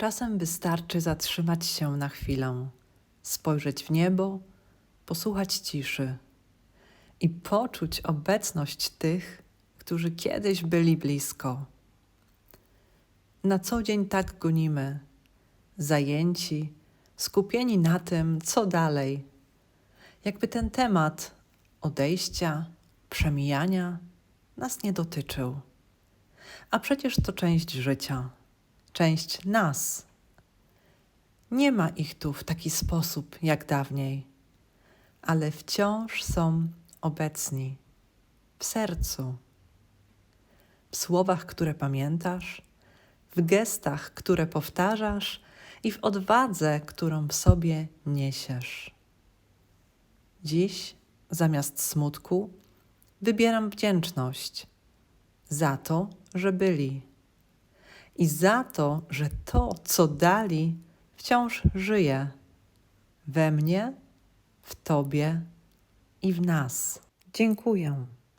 Czasem wystarczy zatrzymać się na chwilę, spojrzeć w niebo, posłuchać ciszy i poczuć obecność tych, którzy kiedyś byli blisko. Na co dzień tak gonimy, zajęci, skupieni na tym, co dalej. Jakby ten temat odejścia, przemijania nas nie dotyczył. A przecież to część życia, część nas. Nie ma ich tu w taki sposób jak dawniej, ale wciąż są obecni w sercu, w słowach, które pamiętasz, w gestach, które powtarzasz i w odwadze, którą w sobie niesiesz. Dziś zamiast smutku wybieram wdzięczność za to, że byli i za to, że to, co dali, wciąż żyje we mnie, w Tobie i w nas. Dziękuję.